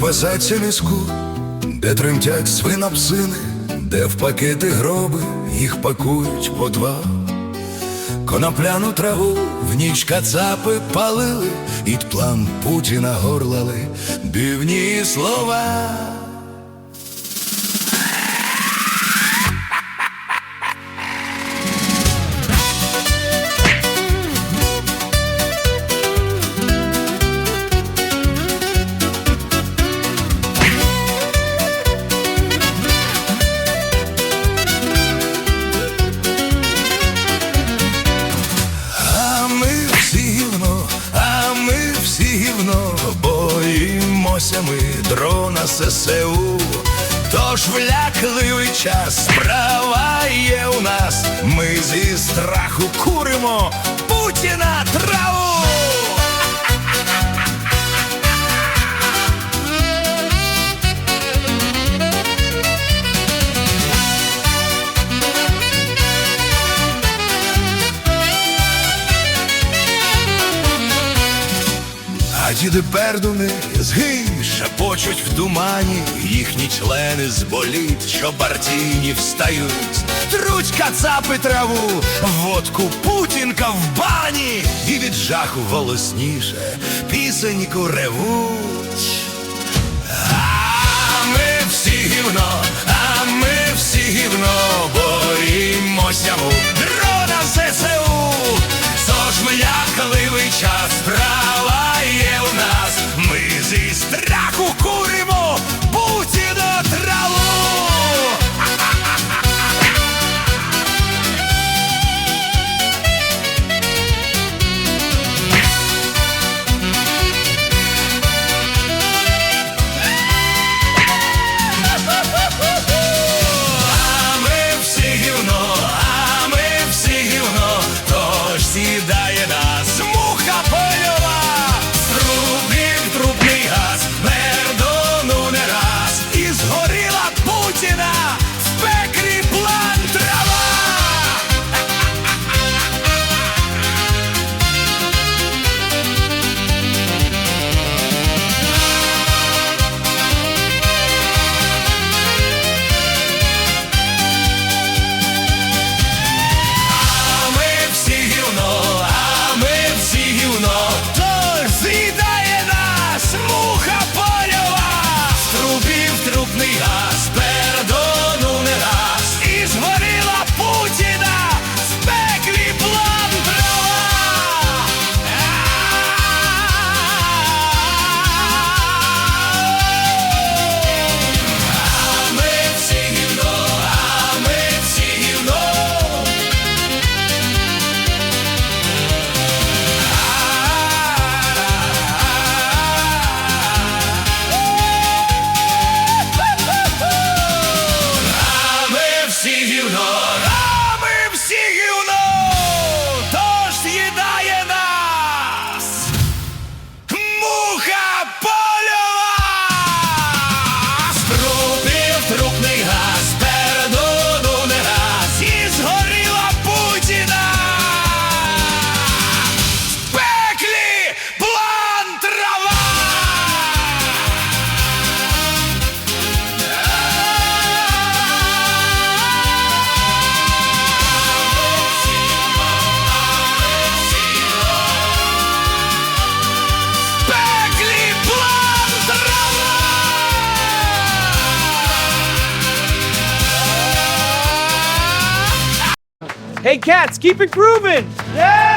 пасеться міску, де тремтять свинопсини, де в пакети гроби їх пакують по два. Конопляну траву в ніч кацапи палили, і план Путіна горлали дивні слова. ССУ. Тож влякливий час, справа є у нас. Ми зі страху куримо Путіна траву. А діди пердуни згинь, шепочуть в тумані, їхні члени зболіть, що партійні встають. Труть кацапи траву, водку путінка в бані, і від жаху голосніше пісеньку ревуть. А ми всі гівно, а ми всі гівно, боїмося му дрона ЗСУ. Тож млякливий час, права Hey, cats, keep it grooving! Yeah!